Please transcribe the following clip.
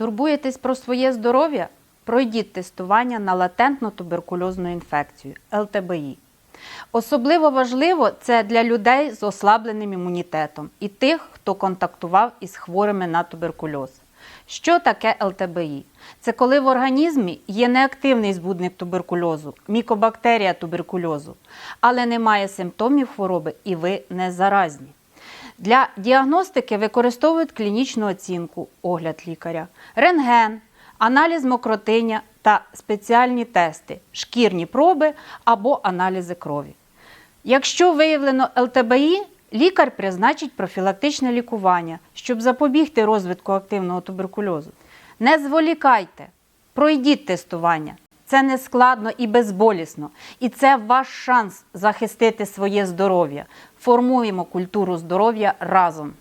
Турбуєтесь про своє здоров'я? Пройдіть тестування на латентну туберкульозну інфекцію ЛТБІ. Особливо важливо це для людей з ослабленим імунітетом і тих, хто контактував із хворими на туберкульоз. Що таке ЛТБІ? Це коли в організмі є неактивний збудник туберкульозу, мікобактерія туберкульозу, але немає симптомів хвороби і ви не заразні. Для діагностики використовують клінічну оцінку, огляд лікаря, рентген, аналіз мокротиння та спеціальні тести, шкірні проби або аналізи крові. Якщо виявлено ЛТБІ, лікар призначить профілактичне лікування, щоб запобігти розвитку активного туберкульозу. Не зволікайте, пройдіть тестування. Це не складно і безболісно, і це ваш шанс захистити своє здоров'я. Формуємо культуру здоров'я разом.